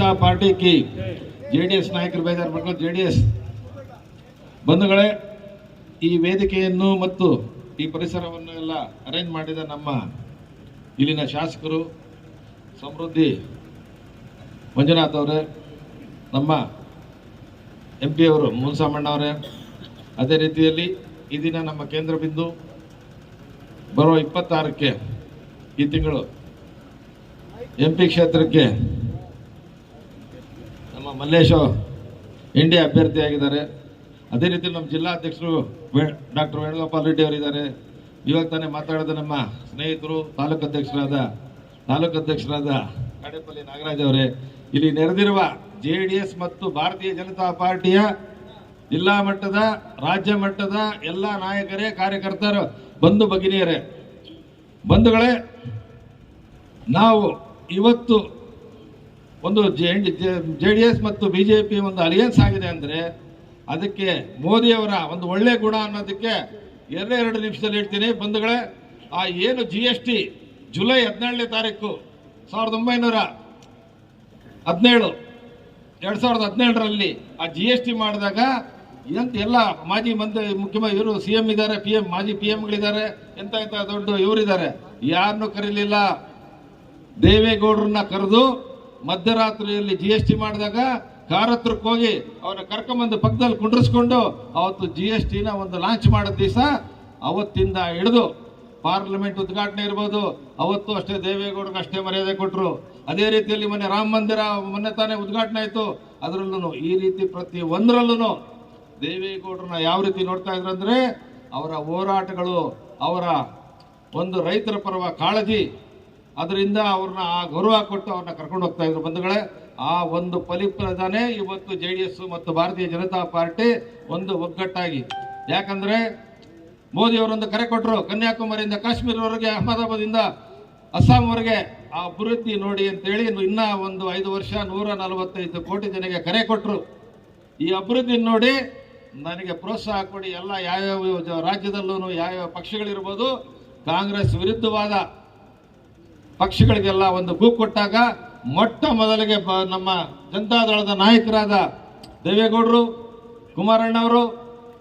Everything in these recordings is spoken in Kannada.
ಜನತಾ ಕಿ. ಜೆ ಡಿ ಎಸ್ ನಾಯಕರು ಬೇಜಾರು ಮಾಡ್ಕೊಂಡು ಜೆ ಡಿ ಎಸ್ ಬಂಧುಗಳೇ, ಈ ವೇದಿಕೆಯನ್ನು ಮತ್ತು ಈ ಪರಿಸರವನ್ನು ಎಲ್ಲ ಅರೇಂಜ್ ಮಾಡಿದ ನಮ್ಮ ಇಲ್ಲಿನ ಶಾಸಕರು ಸಮೃದ್ಧಿ ಮಂಜುನಾಥ್ ಅವರೇ, ನಮ್ಮ ಎಂ ಪಿ ಅವರು ಅವರೇ. ಅದೇ ರೀತಿಯಲ್ಲಿ ಈ ದಿನ ನಮ್ಮ ಕೇಂದ್ರ ಬಿಂದು ಬರೋ ಇಪ್ಪತ್ತಾರಕ್ಕೆ ಈ ತಿಂಗಳು ಎಂ ಪಿ ಕ್ಷೇತ್ರಕ್ಕೆ ನಮ್ಮ ಮಲ್ಲೇಶ ಇಂಡಿಯಾ ಅಭ್ಯರ್ಥಿಯಾಗಿದ್ದಾರೆ ಅದೇ ರೀತಿ ನಮ್ಮ ಜಿಲ್ಲಾಧ್ಯಕ್ಷರು ಡಾಕ್ಟರ್ ವೇಣುಗೋಪಾಲ್ ರೆಡ್ಡಿ ಅವರಿದ್ದಾರೆ. ಇವಾಗ ತಾನೇ ಮಾತಾಡಿದ ನಮ್ಮ ಸ್ನೇಹಿತರು ತಾಲೂಕು ಅಧ್ಯಕ್ಷರಾದ ತಾಲೂಕು ಅಧ್ಯಕ್ಷರಾದ ಕಾಡೇಪಲ್ಲಿ ನಾಗರಾಜ್ ಅವರೇ, ಇಲ್ಲಿ ನೆರೆದಿರುವ ಜೆ ಮತ್ತು ಭಾರತೀಯ ಜನತಾ ಪಾರ್ಟಿಯ ಜಿಲ್ಲಾ ಮಟ್ಟದ, ರಾಜ್ಯ ಮಟ್ಟದ ಎಲ್ಲ ನಾಯಕರೇ, ಕಾರ್ಯಕರ್ತರು, ಬಂಧು ಭಗಿನಿಯರೇ, ಬಂಧುಗಳೇ, ನಾವು ಇವತ್ತು ಒಂದು ಜೆ ಡಿ ಎಸ್ ಮತ್ತು ಬಿಜೆಪಿ ಒಂದು ಅಲಿಯನ್ಸ್ ಆಗಿದೆ ಅಂದ್ರೆ ಅದಕ್ಕೆ ಮೋದಿಯವರ ಒಂದು ಒಳ್ಳೆ ಗುಣ ಅನ್ನೋದಕ್ಕೆ ಎರಡೇ ಎರಡು ನಿಮಿಷದಲ್ಲಿ ಹೇಳ್ತೀನಿ. ಬಂಧುಗಳೇ, ಆ ಏನು ಜಿ ಎಸ್ ಟಿ ಜುಲೈ ಹದಿನೇಳನೇ ತಾರೀಕು ಸಾವಿರದ ಒಂಬೈನೂರ ಹದಿನೇಳು, ಎರಡು ಸಾವಿರದ ಹದಿನೇಳರಲ್ಲಿ ಆ ಜಿ ಎಸ್ ಟಿ ಮಾಡಿದಾಗ ಎಂತ ಎಲ್ಲ ಮಾಜಿ ಮಂತ್ರಿ, ಮುಖ್ಯಮಂತ್ರಿ ಇವರು ಸಿ ಎಂ ಇದ್ದಾರೆ ಪಿ ಎಂ ಮಾಜಿ ಪಿ ಎಂಗಳಿದ್ದಾರೆ ಎಂತ ಎಂತ ದೊಡ್ಡ ಇವರಿದ್ದಾರೆ, ಯಾರನ್ನು ಕರೀಲಿಲ್ಲ. ದೇವೇಗೌಡರನ್ನ ಕರೆದು ಮಧ್ಯರಾತ್ರಿಯಲ್ಲಿ ಜಿ ಎಸ್ ಟಿ ಮಾಡಿದಾಗ ಕಾರತ್ರಕ್ಕೆ ಹೋಗಿ ಅವನ ಕರ್ಕೊಂಬಂದು ಪಕ್ಕದಲ್ಲಿ ಕುಂಡ್ರಿಸ್ಕೊಂಡು ಅವತ್ತು ಜಿ ಎಸ್ ಟಿನ ಒಂದು ಲಾಂಚ್ ಮಾಡಿದ ದಿವಸ ಅವತ್ತಿಂದ ಹಿಡಿದು ಪಾರ್ಲಿಮೆಂಟ್ ಉದ್ಘಾಟನೆ ಇರ್ಬೋದು. ಅವತ್ತು ಅಷ್ಟೇ ದೇವೇಗೌಡರಿಗೆ ಅಷ್ಟೇ ಮರ್ಯಾದೆ ಕೊಟ್ಟರು ಅದೇ ರೀತಿಯಲ್ಲಿ ಮೊನ್ನೆ ರಾಮ ಮಂದಿರ ಮೊನ್ನೆ ತಾನೇ ಉದ್ಘಾಟನೆ ಆಯಿತು. ಅದರಲ್ಲೂ ಈ ರೀತಿ ಪ್ರತಿ ಒಂದರಲ್ಲೂ ದೇವೇಗೌಡರನ್ನ ಯಾವ ರೀತಿ ನೋಡ್ತಾ ಇದ್ರು ಅಂದರೆ ಅವರ ಹೋರಾಟಗಳು, ಅವರ ಒಂದು ರೈತರ ಪರವ ಕಾಳಜಿ ಅದರಿಂದ ಅವ್ರನ್ನ ಆ ಗೌರವ ಕೊಟ್ಟು ಅವ್ರನ್ನ ಕರ್ಕೊಂಡು ಹೋಗ್ತಾ ಇದ್ರು ಬಂಧುಗಳೇ. ಆ ಒಂದು ಫಲಿತಾನೇ ಇವತ್ತು ಜೆ ಡಿ ಎಸ್ ಮತ್ತು ಭಾರತೀಯ ಜನತಾ ಪಾರ್ಟಿ ಒಂದು ಒಗ್ಗಟ್ಟಾಗಿ. ಯಾಕಂದ್ರೆ ಮೋದಿ ಅವರೊಂದು ಕರೆ ಕೊಟ್ಟರು ಕನ್ಯಾಕುಮಾರಿಯಿಂದ ಕಾಶ್ಮೀರವರೆಗೆ ಅಹಮದಾಬಾದಿಂದ ಅಸ್ಸಾಂವರೆಗೆ ಆ ಅಭಿವೃದ್ಧಿ ನೋಡಿ ಅಂತೇಳಿ ಇನ್ನ ಒಂದು ಐದು ವರ್ಷ ನೂರ ನಲವತ್ತೈದು ಕೋಟಿ ಜನಕ್ಕೆ ಕರೆ ಕೊಟ್ಟರು ಈ ಅಭಿವೃದ್ಧಿ ನೋಡಿ ನನಗೆ ಪ್ರೋತ್ಸಾಹ ಕೊಡಿ, ಎಲ್ಲ ಯಾವ್ಯಾವ ರಾಜ್ಯದಲ್ಲೂ ಯಾವ್ಯಾವ ಪಕ್ಷಗಳಿರ್ಬೋದು, ಕಾಂಗ್ರೆಸ್ ವಿರುದ್ಧವಾದ ಪಕ್ಷಗಳಿಗೆಲ್ಲ ಒಂದು ಗೂಗು ಕೊಟ್ಟಾಗ ಮೊಟ್ಟ ಮೊದಲಿಗೆ ಬ- ನಮ್ಮ ಜನತಾದಳದ ನಾಯಕರಾದ ದೇವೇಗೌಡರು, ಕುಮಾರಣ್ಣವರು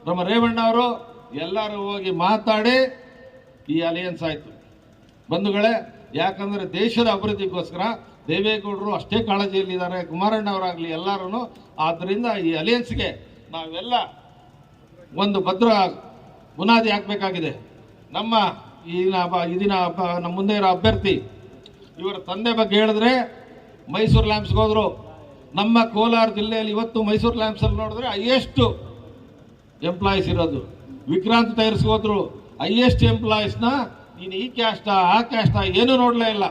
ನಮ್ಮ ರೇವಣ್ಣ ಅವರು ಎಲ್ಲರೂ ಹೋಗಿ ಮಾತಾಡಿ ಈ ಅಲಿಯನ್ಸ್ ಆಯಿತು. ಬಂಧುಗಳೇ, ಯಾಕಂದರೆ ದೇಶದ ಅಭಿವೃದ್ಧಿಗೋಸ್ಕರ ದೇವೇಗೌಡರು ಅಷ್ಟೇ ಕಾಳಜಿಯಲ್ಲಿದ್ದಾರೆ ಕುಮಾರಣ್ಣ ಅವರಾಗಲಿ ಎಲ್ಲರೂ ಆದ್ದರಿಂದ ಈ ಅಲಿಯನ್ಸ್ಗೆ ನಾವೆಲ್ಲ ಒಂದು ಭದ್ರ ಬುನಾದಿ ಹಾಕಬೇಕಾಗಿದೆ. ನಮ್ಮ ಈ ದಿನ ನಮ್ಮ ಮುಂದೆ ಇರೋ ಅಭ್ಯರ್ಥಿ ಇವರ ತಂದೆ ಬಗ್ಗೆ ಹೇಳಿದ್ರೆ ಮೈಸೂರು ಲ್ಯಾಂಪ್ಸ್ಗೆ ಹೋದ್ರು. ನಮ್ಮ ಕೋಲಾರ ಜಿಲ್ಲೆಯಲ್ಲಿ ಇವತ್ತು ಮೈಸೂರು ಲ್ಯಾಂಪ್ಸ್ ಅಲ್ಲಿ ನೋಡಿದ್ರೆ ಹೈಯೆಸ್ಟ್ ಎಂಪ್ಲಾಯೀಸ್ ಇರೋದು. ವಿಕ್ರಾಂತ್ ಟೈರ್ಸ್ ಹೋದ್ರು. ಹೈಯೆಸ್ಟ್ ಎಂಪ್ಲಾಯೀಸ್ನ ನೀನು ಈ ಕ್ಯಾಸ್ಟ ಆ ಕ್ಯಾಸ್ಟ ಏನೂ ನೋಡಲೇ ಇಲ್ಲ.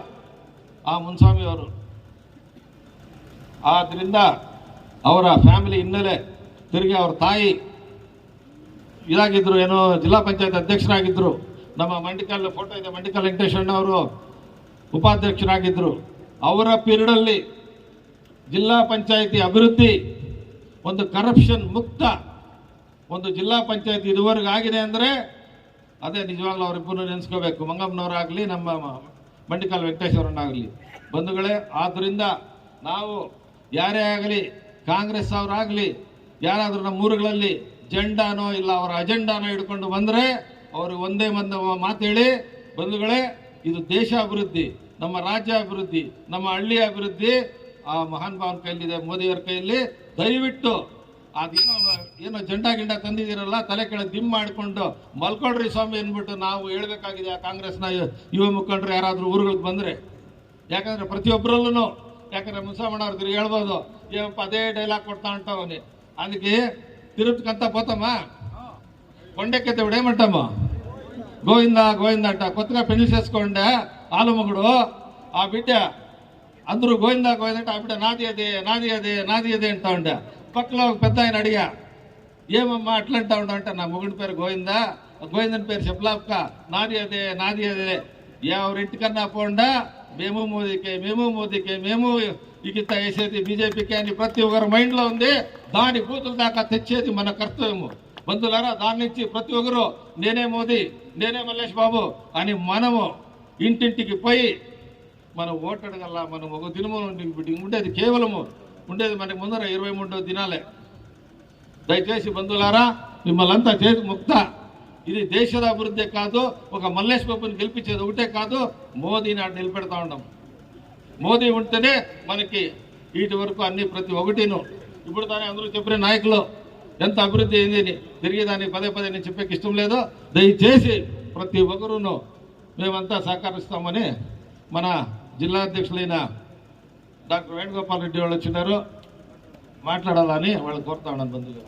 ಆ ಮುನ್ಸ್ವಾಮಿ ಅವರು. ಆದ್ರಿಂದ ಅವರ ಫ್ಯಾಮಿಲಿ ಹಿನ್ನೆಲೆ ತಿರುಗಿ ಅವ್ರ ತಾಯಿ ಇದಾಗಿದ್ರು, ಏನೋ ಜಿಲ್ಲಾ ಪಂಚಾಯತ್ ಅಧ್ಯಕ್ಷರಾಗಿದ್ರು. ನಮ್ಮ ಮಂಡಿಕಲ್ ಫೋಟೋ ಇದೆ, ಮಂಡಿಕಲ್ ವೆಂಕಟೇಶಣ್ಣ ಅವರು ಉಪಾಧ್ಯಕ್ಷರಾಗಿದ್ರು ಅವರ ಪೀರಿಯಡಲ್ಲಿ ಜಿಲ್ಲಾ ಪಂಚಾಯಿತಿ ಅಭಿವೃದ್ಧಿ, ಒಂದು ಕರಪ್ಷನ್ ಮುಕ್ತ ಒಂದು ಜಿಲ್ಲಾ ಪಂಚಾಯಿತಿ ಇದುವರೆಗೂ ಆಗಿದೆ ಅಂದರೆ ಅದೇ ನಿಜವಾಗ್ಲೂ ಅವರಿಬ್ಬರು ನೆನೆಸ್ಕೋಬೇಕು. ಮಂಗಮ್ಮನವರಾಗಲಿ, ನಮ್ಮ ಬಂಡಿಕಾಲ್ ವೆಂಕಟೇಶ್ವರನಾಗಲಿ ಬಂಧುಗಳೇ ಆದ್ದರಿಂದ ನಾವು ಯಾರೇ ಆಗಲಿ, ಕಾಂಗ್ರೆಸ್ ಅವರಾಗಲಿ, ಯಾರಾದರೂ ನಮ್ಮ ಊರುಗಳಲ್ಲಿ ಜೆಂಡಾನೋ ಇಲ್ಲ, ಅವರ ಅಜೆಂಡಾನೋ ಹಿಡ್ಕೊಂಡು ಬಂದರೆ ಅವರು ಒಂದೇ ಮಂದ ಮಾತು ಹೇಳಿ ಬಂಧುಗಳೇ ಇದು ದೇಶ ಅಭಿವೃದ್ಧಿ ನಮ್ಮ ರಾಜ್ಯ ಅಭಿವೃದ್ಧಿ ನಮ್ಮ ಹಳ್ಳಿ ಅಭಿವೃದ್ಧಿ. ಆ ಮಹಾನ್ ಭಾವನ ಕೈಯಲ್ಲಿದೆ ಮೋದಿಯವ್ರ ಕೈಯಲ್ಲಿ. ದಯವಿಟ್ಟು ಅದೇನೋ ಏನೋ ಜಂಡಾ ಗಿಂಡ ತಂದಿದ್ದೀರಲ್ಲ ತಲೆ ಕೆಳ ದಿಮ್ ಮಾಡಿಕೊಂಡು ಮಲ್ಕೊಳ್ರಿ ಸ್ವಾಮಿ ಅಂದ್ಬಿಟ್ಟು ನಾವು ಹೇಳ್ಬೇಕಾಗಿದೆ ಆ ಕಾಂಗ್ರೆಸ್ನ ಯುವ ಮುಖಂಡರು ಯಾರಾದರೂ ಊರುಗಳಿಗೆ ಬಂದರೆ. ಯಾಕಂದರೆ ಪ್ರತಿಯೊಬ್ಬರಲ್ಲೂ ಯಾಕಂದರೆ ಮುಸಮ್ಮನವ್ರಿಗೆ ಹೇಳ್ಬೋದು ಏನಪ್ಪ ಅದೇ ಡೈಲಾಗ್ ಕೊಡ್ತಾ ಉಂಟವನಿ ಅದಕ್ಕೆ ತಿರುಪ್ತಕ್ಕಂತ ಪೋತಮ್ಮ? ಕೊಂಡೆ ಕೆತ್ತ ವಿಡೇ గోవిందా అంట. కొత్తగా పెళ్ళి చేసుకోండి ఆలుమగుడు. ఆ బిడ్డ అందరూ గోవిందా గోవింద ఆ బిడ్డ నాది అదే నాది అదే నాది అదే అంటా ఉండే. పక్కలో ఒక పెద్ద ఆయన అడిగా ఏమమ్మా అట్లా అంటా ఉండ నా మొగుడి పేరు గోవిందా గోవిందని పేరు చెప్పలాక నాది అదే నాది అదే. ఎవరింటికన్నా పోండా మేము మోదీకే మేము మోదీకే మేము ఇగిత వేసేది బీజేపీకి అని ప్రతి ఒక్కరి మైండ్లో ఉంది. దాని బూతుల దాకా తెచ్చేది మన కర్తవ్యము. బంధువులారా దాని నుంచి ప్రతి ఒక్కరు నేనే మోదీ నేనే మల్లేష్ బాబు అని మనము ఇంటింటికి పోయి మనం ఓటు మనం ఒక దినము ఉండేది కేవలము ఉండేది మనకి ముందర ఇరవై మూడో దినాలే. దయచేసి బంధువులారా మిమ్మల్ని అంతా చేతి ముక్త. ఇది దేశద అభివృద్ధి కాదు ఒక మల్లేష్ బాబుని గెలిపించేది ఒకటే కాదు మోదీని ఆడ నిలబెడతా ఉన్నాం. మోదీ ఉంటేనే మనకి ఇటు వరకు అన్ని ప్రతి ఒక్కటిను. ఇప్పుడు దాని అందరూ చెప్పిన నాయకులు ఎంత అభివృద్ధి అయింది అని తిరిగి పదే పదే నేను చెప్పేకి ఇష్టం లేదో దయచేసి ప్రతి ఒక్కరూను మేమంతా సహకరిస్తామని మన జిల్లా అధ్యక్షులైన డాక్టర్ వేణుగోపాల్ రెడ్డి వాళ్ళు వచ్చినారు. మాట్లాడాలని వాళ్ళు కోరుతా ఉన్నాను బంధువులు